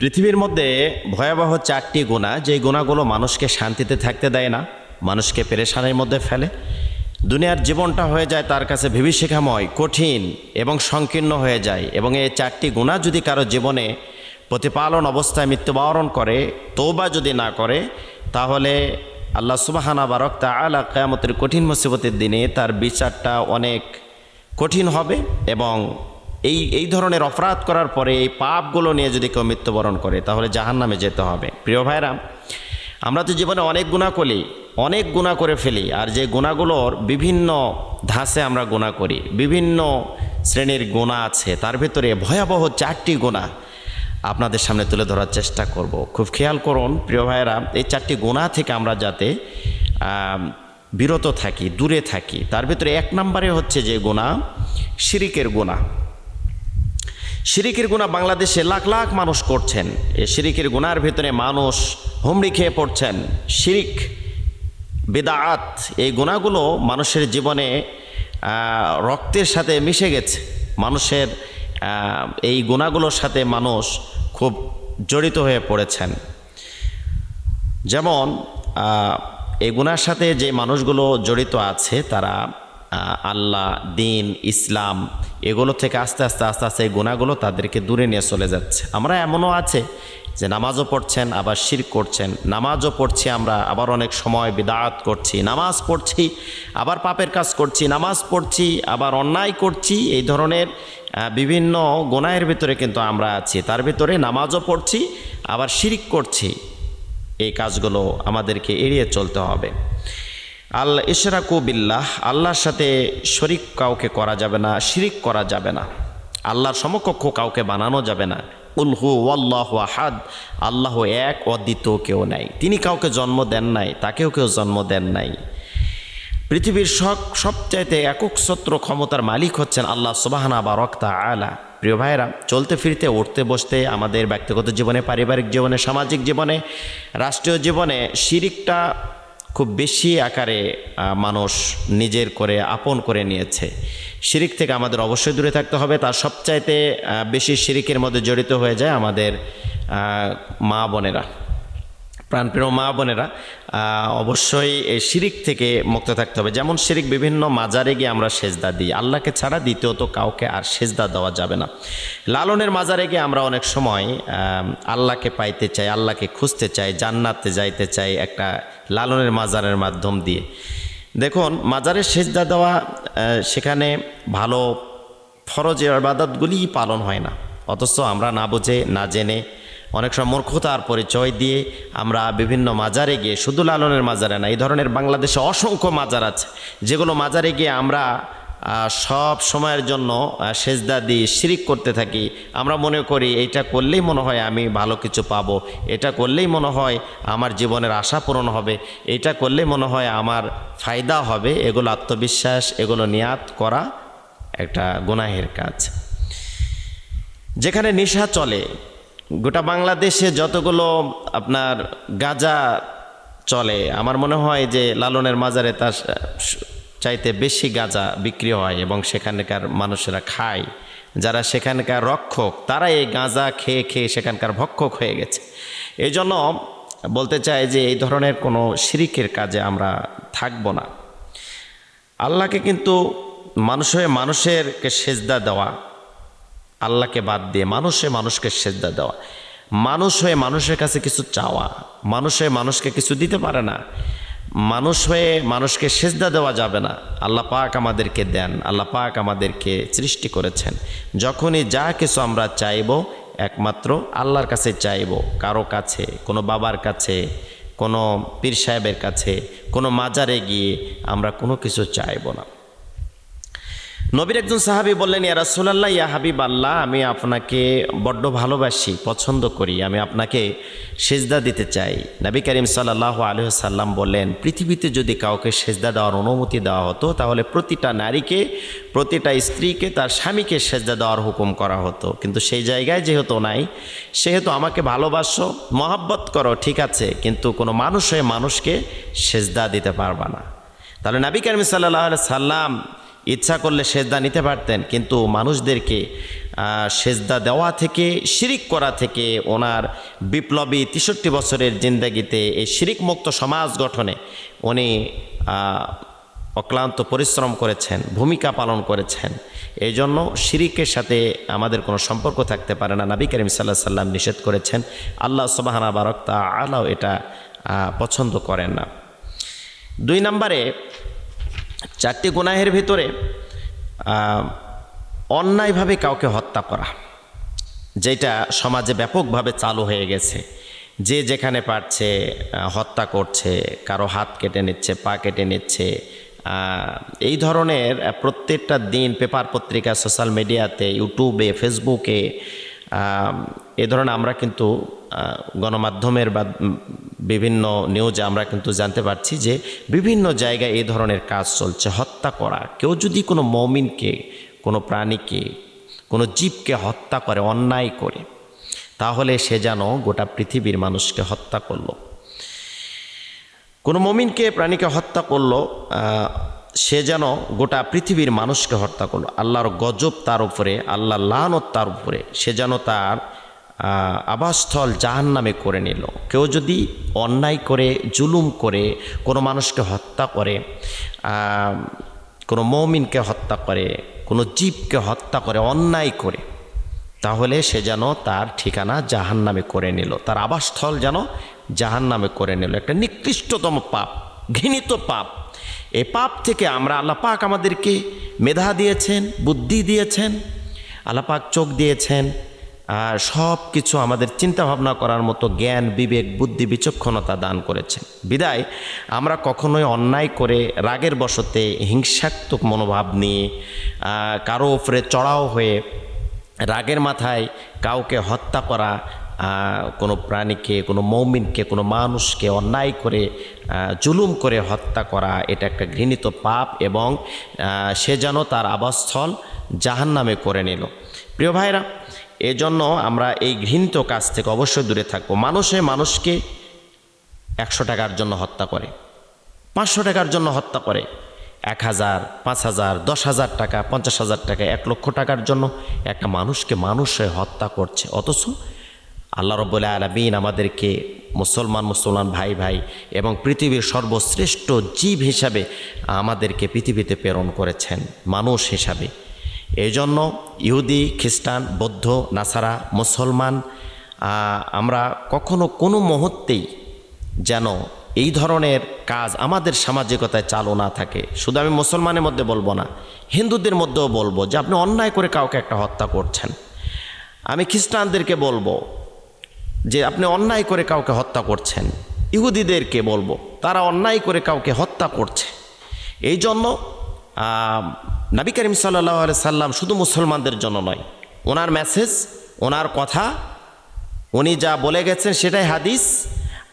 পৃথিবীর মধ্যে ভয়াবহ চারটি গুণা যে গুণাগুলো মানুষকে শান্তিতে থাকতে দেয় না, মানুষকে পেরেশানের মধ্যে ফেলে। দুনিয়ার জীবনটা হয়ে যায় তার কাছে বিভীষিকাময়, কঠিন এবং সংকীর্ণ হয়ে যায় এবং এই চারটি গুণা যদি কারও জীবনে প্রতিপালন অবস্থায় মৃত্যুবরণ করে তৌবা যদি না করে, তাহলে আল্লাহ সুবাহানা বারক তালা কেয়ামতের কঠিন মুসিবতের দিনে তার বিচারটা অনেক কঠিন হবে এবং এই এই ধরনের অপরাধ করার পরে এই পাপগুলো নিয়ে যদি কেউ মৃত্যুবরণ করে, তাহলে জাহান নামে যেতে হবে। প্রিয় ভাইরা আমরা তো জীবনে অনেক গুণা করি, অনেক গুণা করে ফেলি, আর যে গুণাগুলোর বিভিন্ন ধাঁচে আমরা গুণা করি, বিভিন্ন শ্রেণির গুণা আছে, তার ভিতরে ভয়াবহ চারটি গুণা আপনাদের সামনে তুলে ধরার চেষ্টা করব। খুব খেয়াল করুন, প্রিয় ভাইয়েরা, এই চারটি গুণা থেকে আমরা যাতে বিরত থাকি, দূরে থাকি, তার ভিতরে এক নম্বরে হচ্ছে যে গুণা শিরিকের গুণা শিরিকের গুণা বাংলাদেশে লাখ লাখ মানুষ করছেন। এই শিরিকের গুণার ভিতরে মানুষ হুমড়ি খেয়ে পড়ছেন। শিরিক, বেদাআত, এই গুণাগুলো মানুষের জীবনে রক্তের সাথে মিশে গেছে। মানুষের এই গুণাগুলোর সাথে মানুষ খুব জড়িত হয়ে পড়েছেন। যেমন এই গুণার সাথে যে মানুষগুলো জড়িত আছে, তারা আল্লাহ, দিন, ইসলাম, এগুলো থেকে আস্তে আস্তে আস্তে আস্তে এই গুণাগুলো তাদেরকে দূরে নিয়ে চলে যাচ্ছে। আমরা এমনও আছে যে নামাজও পড়ছেন, আবার শির করছেন। নামাজও পড়ছি আমরা, আবার অনেক সময় বিদাত করছি। নামাজ পড়ছি, আবার পাপের কাজ করছি। নামাজ পড়ছি, আবার অন্যায় করছি। এই ধরনের বিভিন্ন গোনায়ের ভিতরে কিন্তু আমরা আছি। তার ভিতরে নামাজও পড়ছি, আবার শিরিক করছি। এই কাজগুলো আমাদেরকে এড়িয়ে চলতে হবে। আল ইশরাকু বিল্লাহ, আল্লাহর সাথে শরিক কাউকে করা যাবে না, শিরিক করা যাবে না। আল্লাহর সমকক্ষ কাউকে বানানো যাবে না। উলহু ওয়াল্লাহ আহাদ, আল্লাহ এক, অদ্বিতীয় কেউ নাই। তিনি কাউকে জন্ম দেন নাই, তাকেও কেউ জন্ম দেন নাই। পৃথিবীর সব সবচাইতে একক সত্র ক্ষমতার মালিক হচ্ছেন আল্লাহ সুবাহানা বা রক্তা আলা প্রিয় ভাইরা চলতে ফিরতে, উঠতে বসতে, আমাদের ব্যক্তিগত জীবনে, পারিবারিক জীবনে, সামাজিক জীবনে, রাষ্ট্রীয় জীবনে, শিরিকটা খুব বেশি আকারে মানুষ নিজের করে আপন করে নিয়েছে। শিরিক থেকে আমাদের অবশ্যই দূরে থাকতে হবে। তার সবচাইতে বেশি শিরিকের মধ্যে জড়িত হয়ে যায় আমাদের মা বোনেরা। প্রাণপ্রিয় মা বোনেরা অবশ্যই এই শিরিক থেকে মুক্ত থাকতে হবে। যেমন শিরিক বিভিন্ন মাজারে গিয়ে আমরা সেজদা দিই। আল্লাহকে ছাড়া দ্বিতীয়ত কাউকে আর সেজদা দেওয়া যাবে না। লালনের মাজারে গিয়ে আমরা অনেক সময় আল্লাহকে পাইতে চাই, আল্লাহকে খুঁজতে চাই, জান্নাতে যাইতে চাই একটা লালনের মাজারের মাধ্যম দিয়ে। দেখুন মাজারের সেজদা দেওয়া সেখানে ভালো ফরজ আবাদতগুলিই পালন হয় না। অথচ আমরা না বুঝে, না জেনে অনেক সময় মূর্খতার পরিচয় দিয়ে আমরা বিভিন্ন মাজারে গিয়ে শুধু লালনের মাজারে না, এই ধরনের বাংলাদেশে অসংখ্য মাজার আছে। যেগুলো মাজারে গিয়ে আমরা সব সময়ের জন্য সেজদা দিয়ে শিরিক করতে থাকি। আমরা মনে করি এইটা করলেই মনে হয় আমি ভালো কিছু পাবো। এটা করলেই মনে হয় আমার জীবনের আশা পূরণ হবে। এটা করলেই মনে হয় আমার ফায়দা হবে। এগুলো আত্মবিশ্বাস, এগুলো নিয়াত করা একটা গুনাহের কাজ। যেখানে নেশা চলে গোটা বাংলাদেশে যতগুলো আপনার গাঁজা চলে, আমার মনে হয় যে লালনের মাজারে তার চাইতে বেশি গাঁজা বিক্রি হয় এবং সেখানকার মানুষেরা খায়। যারা সেখানকার রক্ষক, তারা এই গাঁজা খেয়ে খেয়ে সেখানকার ভক্ষক হয়ে গেছে। এই জন্য বলতে চাই যে এই ধরনের কোনো শিরিকের কাজে আমরা থাকব না। আল্লাহকে কিন্তু মানুষ মানুষেরকে সেজদা দেওয়া আল্লাহকে বাদ দিয়ে মানুষে মানুষকে সেজদা দেওয়া। মানুষ হয়ে মানুষের কাছে কিছু চাওয়া। মানুষ হয়ে মানুষকে কিছু দিতে পারে না। মানুষ হয়ে মানুষকে সেজদা দেওয়া যাবে না। আল্লাহ পাক আমাদেরকে দেন। আল্লাহ পাক আমাদেরকে সৃষ্টি করেছেন। যখনই যা কিছু আমরা চাইব, একমাত্র আল্লাহর কাছে চাইব। কারও কাছে, কোনো বাবার কাছে, কোনো পীর সাহেবের কাছে, কোনো মাজারে গিয়ে আমরা কোনো কিছু চাইব না। নবীর একজন সাহাবি বললেন, ইয়া রাসূলুল্লাহ, ইয়া হাবিব আল্লাহ আমি আপনাকে বড্ড ভালোবাসি, পছন্দ করি, আমি আপনাকে সেজদা দিতে চাই। নবী করিম সাল্লাহ আলহ সাল্লাম বললেন, পৃথিবীতে যদি কাউকে সেজদা দেওয়ার অনুমতি দেওয়া হতো, তাহলে প্রতিটা নারীকে, প্রতিটা স্ত্রীকে তার স্বামীকে সেজদা দেওয়ার হুকুম করা হতো। কিন্তু সেই জায়গায় যেহেতু নাই, সেহেতু আমাকে ভালোবাসো, মহাব্বত করো, ঠিক আছে, কিন্তু কোনো মানুষ হয়ে মানুষকে সেজদা দিতে পারবা না। তাহলে নবী করিম সাল্লাম ইচ্ছা করলে সেজদা নিতে পারতেন, কিন্তু মানুষদেরকে সেজদা দেওয়া থেকে, শিরিক করা থেকে ওনার বিপ্লবী তেষট্টি বছরের জিন্দাগিতে এই শিরিক মুক্ত সমাজ গঠনে উনি অক্লান্ত পরিশ্রম করেছেন, ভূমিকা পালন করেছেন। এই জন্য শিরিকের সাথে আমাদের কোনো সম্পর্ক থাকতে পারে না। নবী করিম সাল্লাহ সাল্লাম নিষেধ করেছেন, আল্লাহ সুবাহানা বারক তা আলাও এটা পছন্দ করেন না। দুই নম্বরে চারটি গুনাহের ভিতরে অন্যায়ভাবে কাউকে হত্যা করা, যেটা সমাজে ব্যাপকভাবে চালু হয়ে গেছে। যে যেখানে পারছে হত্যা করছে, কারও হাত কেটে নিচ্ছে, পা কেটে নিচ্ছে এই ধরনের প্রত্যেকটা দিন পেপার পত্রিকা, সোশ্যাল মিডিয়াতে, ইউটিউবে, ফেসবুকে এ ধরনের আমরা কিন্তু গণমাধ্যমের বা বিভিন্ন নিউজে আমরা কিন্তু জানতে পারছি যে বিভিন্ন জায়গায় এই ধরনের কাজ চলছে, হত্যা করা। কেউ যদি কোনো মমিনকে, কোনো প্রাণীকে, কোনো জীবকে হত্যা করে, অন্যায় করে, তাহলে সে যেন গোটা পৃথিবীর মানুষকে হত্যা করল। কোনো মমিনকে, প্রাণীকে হত্যা করল সে যেন গোটা পৃথিবীর মানুষকে হত্যা করল। আল্লাহর গজব তার উপরে আল্লাহ লানত তার উপরে, সে যেন তার আবাসস্থল জাহান নামে করে নিল। কেউ যদি অন্যায় করে, জুলুম করে, কোনো মানুষকে হত্যা করে কোনো মৌমিনকে হত্যা করে, কোনো জীবকে হত্যা করে, অন্যায় করে, তাহলে সে যেন তার ঠিকানা জাহান নামে করে নিল। তার আবাসস্থল যেন জাহান নামে করে নিল। একটা নিকৃষ্টতম পাপ, ঘৃণিত পাপ। এ পাপ থেকে আমরা আল্লাহ পাক আমাদেরকে মেধা দিয়েছেন, বুদ্ধি দিয়েছেন, আল্লাহ পাক চোখ দিয়েছেন সব কিছু আমাদের চিন্তা ভাবনা করার মতো জ্ঞান, বিবেক, বুদ্ধি, বিচক্ষণতা দান করেছেন বিদায়, আমরা কখনোই অন্যায় করে রাগের বশতে হিংসাত্মক মনোভাব নিয়ে কারও উপরে চড়াও হয়ে রাগের মাথায় কাউকে হত্যা করা কোনো প্রাণীকে, কোনো মৌমিনকে, কোনো মানুষকে অন্যায় করে জুলুম করে হত্যা করা, এটা একটা ঘৃণিত পাপ এবং সে যেন তার আবাসস্থল জাহান নামে করে নিল। প্রিয় ভাইরা এজন্য আমরা এই ঘৃণিত কাজ থেকে অবশ্যই দূরে থাকব। মানুষে মানুষকে একশো টাকার জন্য হত্যা করে, পাঁচশো টাকার জন্য হত্যা করে, এক হাজার, পাঁচ হাজার, দশ হাজার টাকা, পঞ্চাশ হাজার টাকা, এক লক্ষ টাকার জন্য একটা মানুষকে মানুষ হত্যা করছে। অথচ আল্লাহ রব্বুল আলমিন আমাদেরকে মুসলমান মুসলমান ভাই ভাই এবং পৃথিবীর সর্বশ্রেষ্ঠ জীব হিসাবে আমাদেরকে পৃথিবীতে প্রেরণ করেছেন, মানুষ হিসাবে। এই জন্য ইহুদি, খ্রিস্টান, বৌদ্ধ, নাসারা, মুসলমান আমরা কখনো কোনো মুহূর্তেই যেন এই ধরনের কাজ আমাদের সামাজিকতায় চালু না থাকে। শুধু আমি মুসলমানের মধ্যে বলব না, হিন্দুদের মধ্যেও বলব যে আপনি অন্যায় করে কাউকে একটা হত্যা করছেন। আমি খ্রিস্টানদেরকে বলব যে আপনি অন্যায় করে কাউকে হত্যা করছেন। ইহুদিদেরকে বলব, তারা অন্যায় করে কাউকে হত্যা করছে। এই জন্য নবী করিম সাল্লাহ সাল্লাম শুধু মুসলমানদের জন্য নয়। ওনার মেসেজ ওনার কথা, উনি যা বলে গেছেন সেটাই হাদিস।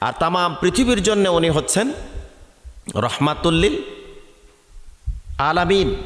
আর তামাম পৃথিবীর জন্য উনি হচ্ছেন রহমাতুল্লিল আলামিন।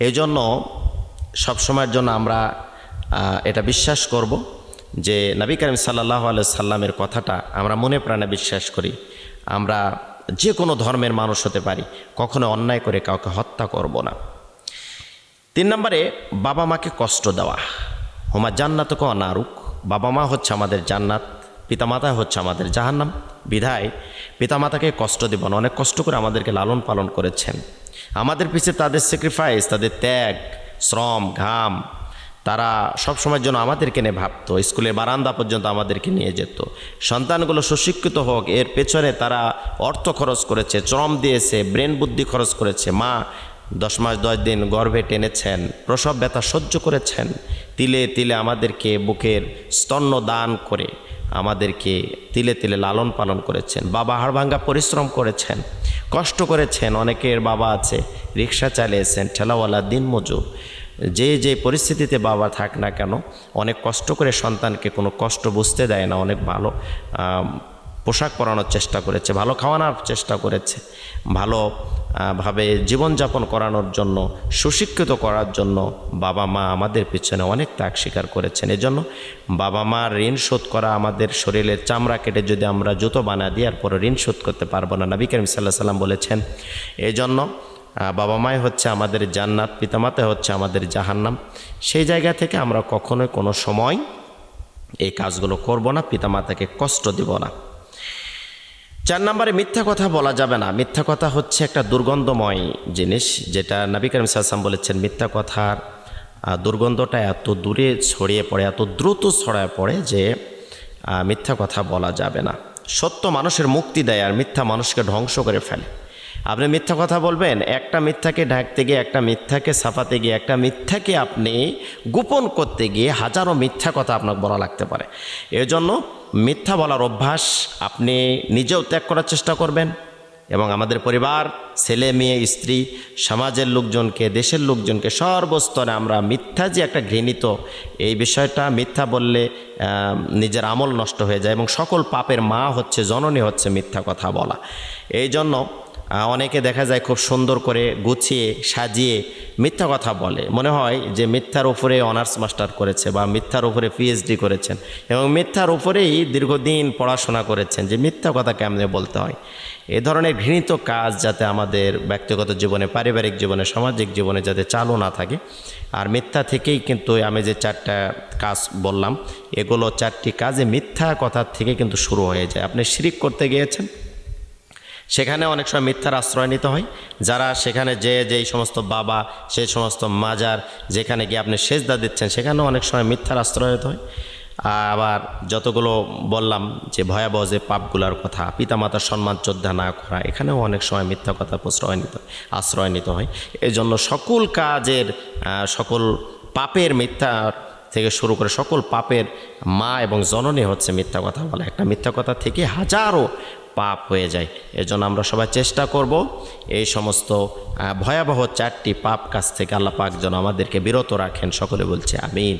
এই জন্য সবসময়ের জন্য আমরা এটা বিশ্বাস করব যে নবী করিম সাল্লাহ সাল্লামের কথাটা আমরা মনে প্রাণে বিশ্বাস করি। আমরা যে কোনো ধর্মের মানুষ হতে পারি, কখনো অন্যায় করে কাউকে হত্যা করব না। তিন নম্বরে, বাবা মাকে কষ্ট দেওয়া। হোমা জান্নাতকে অনারুক বাবা মা হচ্ছে আমাদের জান্নাত, পিতামাতা হচ্ছে আমাদের জাহান্নাম। বিধায়, পিতামাতাকে কষ্ট দেব না, অনেক কষ্ট করে আমাদেরকে লালন পালন করেছেন। আমাদের পিছে তাদের স্যাক্রিফাইস তাদের ত্যাগ, শ্রম, ঘাম তারা সব সময়ের জন্য আমাদেরকে নিয়ে ভাবতো, স্কুলের বারান্দা পর্যন্ত আমাদেরকে নিয়ে যেত। সন্তানগুলো সুশিক্ষিত হোক, এর পেছনে তারা অর্থ খরচ করেছে, শ্রম দিয়েছে, ব্রেন বুদ্ধি খরচ করেছে। মা দশ মাস দশ দিন গর্ভে টেনেছেন, প্রসব ব্যথা সহ্য করেছেন। তিলে তিলে আমাদেরকে বুকের স্তন্য দান করে আমাদেরকে তিলে তিলে লালন পালন করেছেন। বাবা হাড়ভাঙ্গা পরিশ্রম করেছেন, কষ্ট করেছেন। অনেকের বাবা আছে, রিক্সা চালিয়েছেন, ঠেলাওয়ালা, দিনমজুর। যে যে পরিস্থিতিতে বাবা থাক না কেন অনেক কষ্ট করে সন্তানকে কোনো কষ্ট বুঝতে দেয় না অনেক ভালো পোশাক পরানোর চেষ্টা করেছে ভালো খাওয়ানোর চেষ্টা করেছে ভালো ভাবে জীবনযাপন করানোর জন্য সুশিক্ষিত করার জন্য বাবা মা আমাদের পিছনে অনেক ত্যাগ স্বীকার করেছেন। এজন্য বাবা মার ঋণ শোধ করা আমাদের শরীরের চামড়া কেটে যদি আমরা জুতো বানা দিই আর পরে ঋণ শোধ করতে পারব না নবী করিম সাল্লাহ সাল্লাম বলেছেন। এই জন্য আহ, বাবা মাই হচ্ছে আমাদের জান্নাত, পিতামাতা হচ্ছে আমাদের জাহান্নাম। সেই জায়গা থেকে আমরা কখনোই কোনো সময় এই কাজগুলো করব না, পিতামাতাকে কষ্ট দিব না। চার নম্বরে মিথ্যা কথা বলা যাবে না। মিথ্যা কথা হচ্ছে একটা দুর্গন্ধময় জিনিস, যেটা নবী করিম বলেছেন, মিথ্যা কথার দুর্গন্ধটা এত দূরে ছড়িয়ে পড়ে, এত দ্রুত ছড়ায় পড়ে যে মিথ্যা কথা বলা যাবে না। সত্য মানুষের মুক্তি দেয় আর মিথ্যা মানুষকে ধ্বংস করে ফেলে। আপনি মিথ্যা কথা বলবেন, একটা মিথ্যাকে ঢাকতে গিয়ে, একটা মিথ্যাকে ছাপাতে গিয়ে, একটা মিথ্যাকে আপনি গোপন করতে গিয়ে হাজারো মিথ্যা কথা আপনাকে বলা লাগতে পারে। এজন্য মিথ্যা বলার অভ্যাস আপনি নিজেও ত্যাগ করার চেষ্টা করবেন এবং আমাদের পরিবার, ছেলে, মেয়ে, স্ত্রী, সমাজের লোকজনকে, দেশের লোকজনকে সর্বস্তরে আমরা মিথ্যা যে একটা ঘৃণিত, এই বিষয়টা মিথ্যা বললে নিজের আমল নষ্ট হয়ে যায় এবং সকল পাপের মা হচ্ছে, জননী হচ্ছে মিথ্যা কথা বলা। এই জন্য অনেকে দেখা যায় খুব সুন্দর করে গুছিয়ে, সাজিয়ে মিথ্যা কথা বলে। মনে হয় যে মিথ্যার উপরে অনার্স মাস্টার করেছে বা মিথ্যার উপরে পিএইচডি করেছেন এবং মিথ্যার উপরেই দীর্ঘদিন পড়াশোনা করেছেন যে মিথ্যা কথা কেমনে বলতে হয়? এ ধরনের ঘৃণিত কাজ যাতে আমাদের ব্যক্তিগত জীবনে, পারিবারিক জীবনে, সামাজিক জীবনে যাতে চালু না থাকে। আর মিথ্যা থেকেই কিন্তু আমি যে চারটা কাজ বললাম, এগুলো চারটি কাজে মিথ্যা কথা থেকে কিন্তু শুরু হয়ে যায়। আপনি শিরিক করতে গিয়েছেন? সেখানে অনেক সময় মিথ্যার আশ্রয় নিতে হয়। যারা সেখানে যে, যেই সমস্ত বাবা, সেই সমস্ত মাজার, যেখানে গিয়ে আপনি সেজদা দিচ্ছেন, সেখানেও অনেক সময় মিথ্যার আশ্রয় নিতে হয়। আবার যতগুলো বললাম যে ভয়াবহ যে পাপগুলার কথা, পিতামাতার সম্মান শ্রদ্ধা না করা, এখানেও অনেক সময় মিথ্যা কথা প্রশ্রয় নিতে আশ্রয় নিতে হয়। এই জন্য সকল কাজের সকল পাপের মিথ্যার থেকে শুরু করে সকল পাপের মা এবং জননী হচ্ছে মিথ্যা কথা বলা। একটা মিথ্যা কথা থেকে হাজারো পাপ হয়ে যায়। এজন্য আমরা সবাই চেষ্টা করব এই সমস্ত ভয়াবহ চারটি পাপ কাছ থেকে আল্লাহ পাক যেন আমাদেরকে বিরত রাখেন। সকলে বলছে, আমিন।